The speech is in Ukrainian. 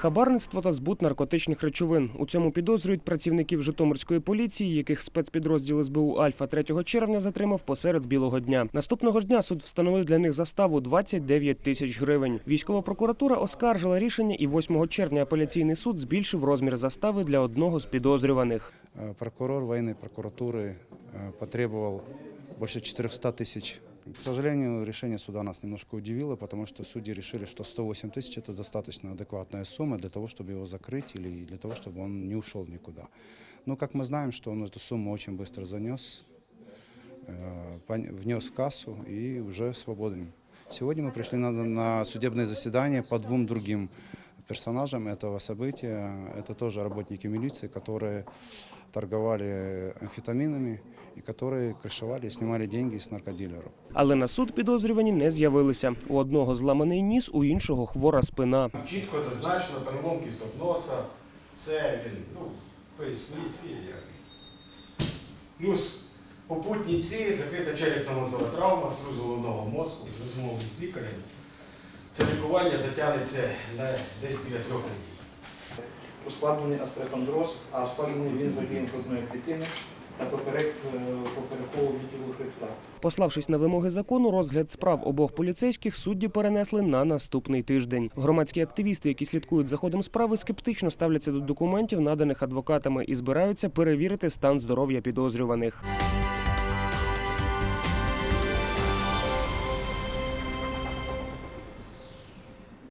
Хабарництво та збут наркотичних речовин. У цьому підозрюють працівників Житомирської поліції, яких спецпідрозділ СБУ Альфа 3 червня затримав посеред білого дня. Наступного ж дня суд встановив для них заставу 29 тисяч гривень. Військова прокуратура оскаржила рішення, і 8 червня апеляційний суд збільшив розмір застави для одного з підозрюваних. Э, Прокурор военной прокуратуры э, потребовал больше 400 тысяч. К сожалению, решение суда нас немножко удивило, потому что судьи решили, что 108 тысяч – это достаточно адекватная сумма для того, чтобы его закрыть или для того, чтобы он не ушел никуда. Но, как мы знаем, что он эту сумму очень быстро занес, э, внес в кассу и уже свободен. Сегодня мы пришли на, на судебное заседание по двум другим персонажам этого события. Это тоже работники милиции, которые торговали амфетаминами и которые крышевали и снимали деньги с наркодилеров. Але на суд підозрювані не з'явилися. У одного зламаний ніс, у іншого хвора спина. Чітко зазначено перелом кісток носа, цевіль, ну, поясниці. Плюс попутниці, закрита черепно-мозова травма, струс головного мозку, з розмови з лікарем. Це лікування затягнеться на десь біля трьох неділь. ускладнений астрохондроз, а ускладнений він загін грудної клітини та поперек е, поперекового відділу хребта. Пославшись на вимоги закону, розгляд справ обох поліцейських судді перенесли на наступний тиждень. Громадські активісти, які слідкують за ходом справи, скептично ставляться до документів, наданих адвокатами, і збираються перевірити стан здоров'я підозрюваних.